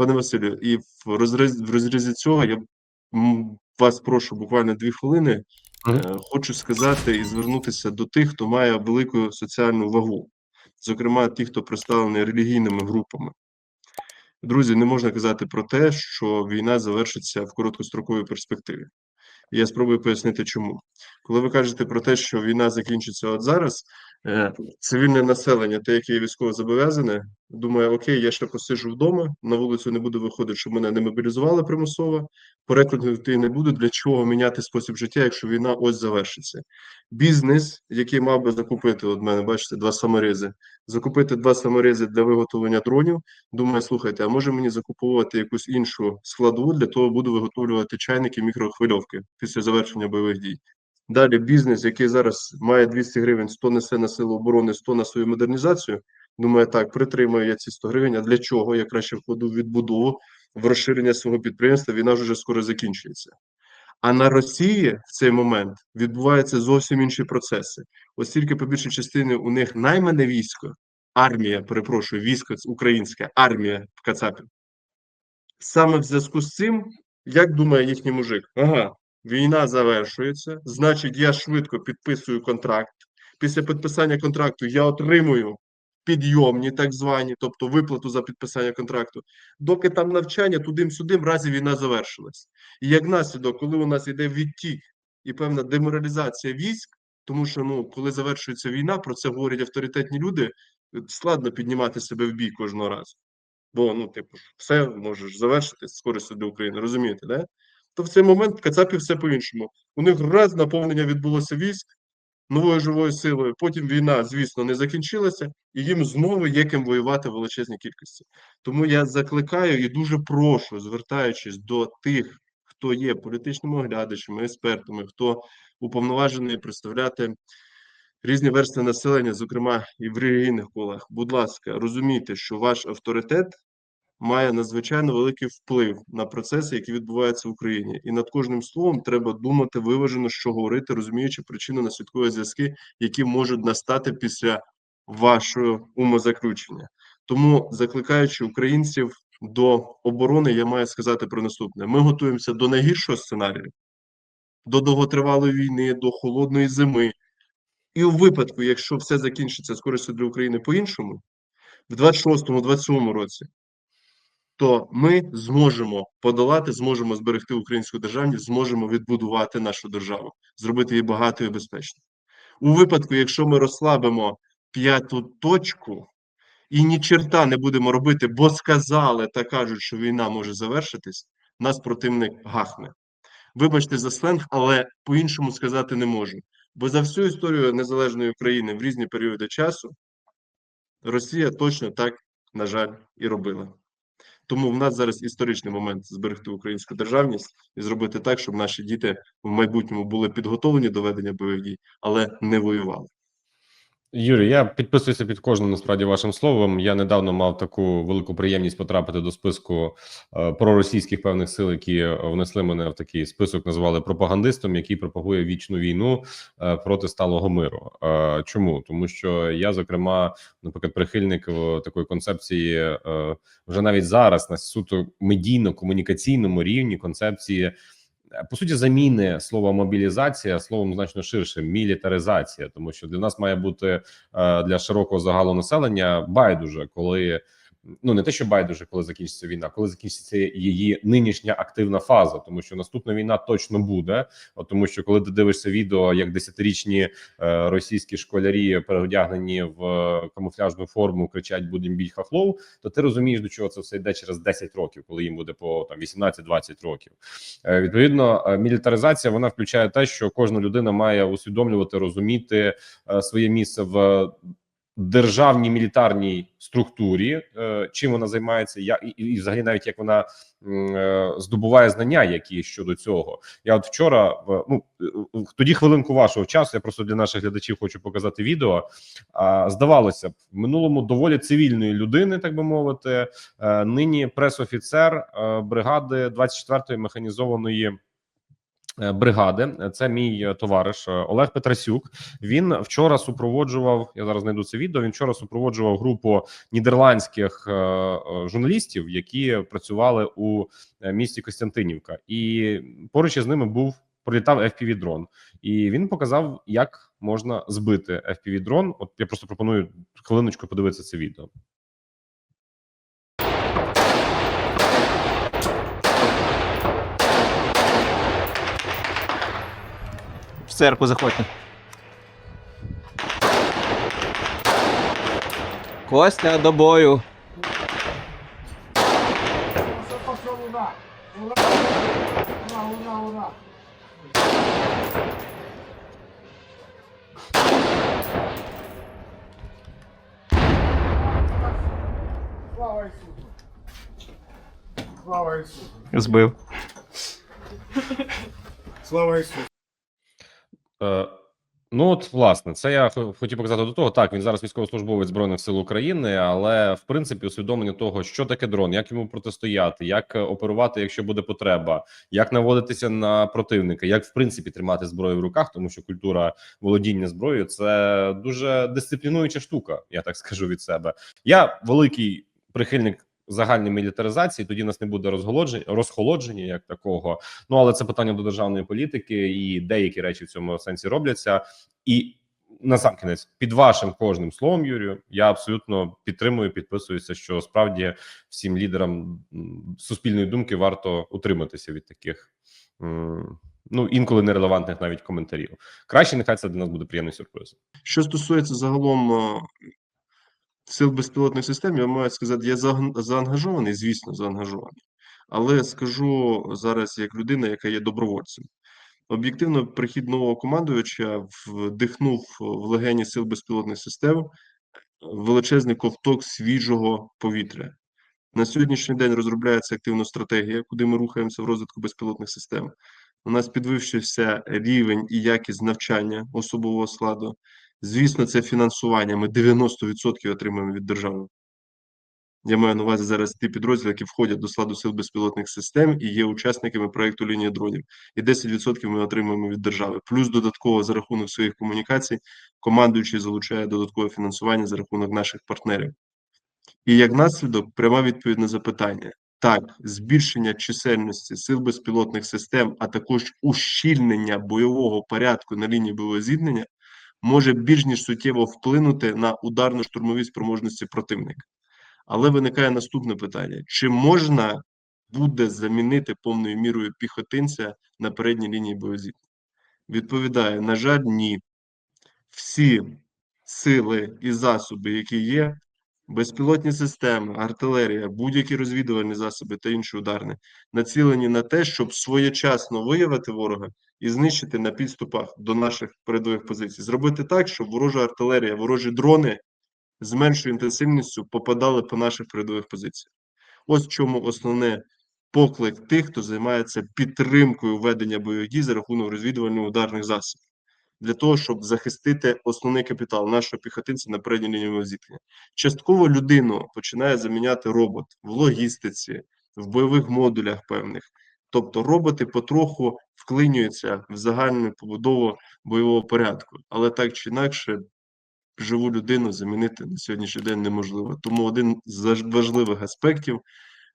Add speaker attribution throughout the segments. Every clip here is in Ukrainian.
Speaker 1: Пане Василю, і в розріз, в розрізі цього я вас прошу буквально дві хвилини. Е, Хочу сказати і звернутися до тих, хто має велику соціальну вагу, зокрема ті, хто представлений релігійними групами. Друзі, не можна казати про те, що війна завершиться в короткостроковій перспективі. І Я спробую пояснити, чому. Коли ви кажете про те, що війна закінчиться от зараз, цивільне населення, те, яке є військово зобов'язане, думає, окей, я ще посиджу вдома, на вулицю не буду виходити, щоб мене не мобілізували примусово, перекладати не буду, для чого міняти спосіб життя, якщо війна ось завершиться. Бізнес, який мав би закупити, от мене, бачите, два саморези, закупити два саморези для виготовлення дронів, думає, слухайте, а може мені закуповувати якусь іншу складову, для того буду виготовлювати чайники, мікрохвильовки після завершення бойових дій. Далі бізнес, який зараз має 200 гривень, 100 несе на силу оборони, 100 на свою модернізацію. Думає, так, притримаю я ці 100 гривень. А для чого? Я краще вкладу в відбудову, в розширення свого підприємства. Війна вже скоро закінчується. А на Росії в цей момент відбуваються зовсім інші процеси. Оскільки по більшій частині у них наймане військо, армія, перепрошую, військо українське, армія в Кацапі. Саме в зв'язку з цим, як думає їхній мужик, ага, війна завершується, значить, я швидко підписую контракт. Після підписання контракту я отримую підйомні, так звані, тобто виплату за підписання контракту. Доки там навчання, туди-сюди, в разі війна завершилась. І як наслідок, коли у нас йде відтік і певна деморалізація військ, тому що ну, коли завершується війна, про це говорять авторитетні люди, складно піднімати себе в бій кожного разу. Бо, ну, типу, все можеш завершити з користю України, розумієте, да? То в цей момент в Кацапі все по-іншому. У них раз наповнення відбулося військ новою живою силою. Потім війна, звісно, не закінчилася, і їм знову є ким воювати в величезній кількості. Тому я закликаю і дуже прошу, звертаючись до тих, хто є політичними оглядачами, експертами, хто уповноважений представляти різні верстви населення, зокрема і в релігійних колах. Будь ласка, розумійте, що ваш авторитет має надзвичайно великий вплив на процеси, які відбуваються в Україні, і над кожним словом треба думати виважено, що говорити, розуміючи причини наслідкові зв'язки, які можуть настати після вашого умозаключення. Тому закликаючи українців до оборони, я маю сказати про наступне: ми готуємося до найгіршого сценарію, до довготривалої війни, до холодної зими. І у випадку, якщо все закінчиться з користю для України по-іншому, в 26-27 році, то ми зможемо подолати, зможемо зберегти українську державність, зможемо відбудувати нашу державу, зробити її багатою і безпечною. У випадку, якщо ми розслабимо п'яту точку і ні черта не будемо робити, бо сказали та кажуть, що війна може завершитись, нас противник гахне. Вибачте за сленг, але по-іншому сказати не можу. Бо за всю історію незалежної України в різні періоди часу Росія точно так, на жаль, і робила. Тому в нас зараз історичний момент зберегти українську державність і зробити так, щоб наші діти в майбутньому були підготовлені до ведення бойових дій, але не воювали.
Speaker 2: Юрій, я підписуюся під кожним насправді вашим словом. Я недавно мав таку велику приємність потрапити до списку е, проросійських певних сил, які внесли мене в такий список, назвали пропагандистом, який пропагує вічну війну е, проти сталого миру. Е, чому тому, що я, зокрема, наприклад, прихильник е, такої концепції, е, вже навіть зараз на суто медійно-комунікаційному рівні концепції. По суті, заміни слова мобілізація словом значно ширше мілітаризація, тому що для нас має бути е, для широкого загалу населення байдуже, коли ну не те, що байдуже, коли закінчиться війна, коли закінчиться її нинішня активна фаза, тому що наступна війна точно буде. От тому, що коли ти дивишся відео, як десятирічні е, російські школярі переодягнені в камуфляжну форму, кричать будем біть хахлов, то ти розумієш, до чого це все йде через 10 років, коли їм буде по там 18-20 років. Е, відповідно, е, мілітаризація вона включає те, що кожна людина має усвідомлювати, розуміти е, своє місце в державній мілітарній структурі, е, чим вона займається, і, взагалі навіть як вона е, здобуває знання, які щодо цього. Я от вчора ну е, тоді хвилинку вашого часу. Я просто для наших глядачів хочу показати відео. Здавалося б, в минулому доволі цивільної людини, так би мовити, нині пресофіцер бригади 24-ї механізованої бригади. Це мій е, товариш е, Олег Петрасюк. Він вчора супроводжував. Я зараз знайду це відео. Він вчора супроводжував групу нідерландських е, е, журналістів, які працювали у е, місті Костянтинівка, і поруч із ними був пролітав fpv дрон і він показав, як можна збити fpv дрон. От я просто пропоную хвилиночку подивитися це відео.
Speaker 3: Церкву заходьте. Костя до бою.
Speaker 4: Слава Ісусу! Слава Ісусу!
Speaker 3: Збив.
Speaker 4: Слава Ісусу!
Speaker 2: Е, ну от власне, це я хотів показати до того. Так, він зараз військовослужбовець збройних сил України, але в принципі усвідомлення того, що таке дрон, як йому протистояти, як е, оперувати, якщо буде потреба, як наводитися на противника, як в принципі тримати зброю в руках, тому що культура володіння зброєю це дуже дисциплінуюча штука. Я так скажу від себе. Я великий прихильник. Загальної мілітаризації тоді нас не буде розголодження розхолодження як такого. Ну але це питання до державної політики, і деякі речі в цьому сенсі робляться. І насамкінець, під вашим кожним словом, Юрію, я абсолютно підтримую, підписуюся, що справді всім лідерам суспільної думки варто утриматися від таких. Ну, інколи нерелевантних навіть коментарів. Краще, нехай це для нас буде приємний сюрприз.
Speaker 1: Що стосується загалом е, сил безпілотних систем, я маю сказати, я заангажований, звісно, заангажований. Але скажу зараз як людина, яка є добровольцем. Об'єктивно, прихід нового командувача вдихнув в легені сил безпілотних систем величезний ковток свіжого повітря. На сьогоднішній день розробляється активна стратегія, куди ми рухаємося в розвитку безпілотних систем. У нас підвищився рівень і якість навчання особового складу. Звісно, це фінансування. Ми 90% отримуємо від держави. Я маю на увазі зараз ті підрозділи, які входять до складу сил безпілотних систем і є учасниками проекту лінії дронів. І 10% ми отримуємо від держави. Плюс додатково за рахунок своїх комунікацій командуючий залучає додаткове фінансування за рахунок наших партнерів. І як наслідок, пряма відповідь на запитання: так, збільшення чисельності сил безпілотних систем, а також ущільнення бойового порядку на лінії бойового зіткнення може більш ніж суттєво вплинути на ударно-штурмові спроможності противника. Але виникає наступне питання: чи можна буде замінити повною мірою піхотинця на передній лінії боєзіткнення? Відповідає: на жаль, ні. Всі сили і засоби, які є, безпілотні системи, артилерія, будь-які розвідувальні засоби та інші ударні, націлені на те, щоб своєчасно виявити ворога і знищити на підступах до наших передових позицій. Зробити так, щоб ворожа артилерія, ворожі дрони з меншою інтенсивністю попадали по наших передових позиціях. Ось чому основне поклик тих, хто займається підтримкою ведення бойових дій за рахунок розвідувальних ударних засобів. Для того щоб захистити основний капітал нашого піхотинця на передній лінії зіткнення. Частково людину починає заміняти робот в логістиці, в бойових модулях певних. Тобто роботи потроху вклинюються в загальну побудову бойового порядку, але так чи інакше, живу людину замінити на сьогоднішній день неможливо. Тому один з важливих аспектів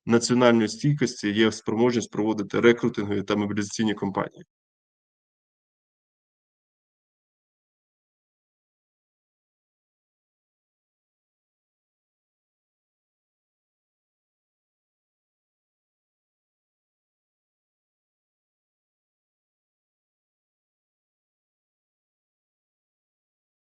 Speaker 1: національної стійкості є спроможність проводити рекрутингові та мобілізаційні кампанії.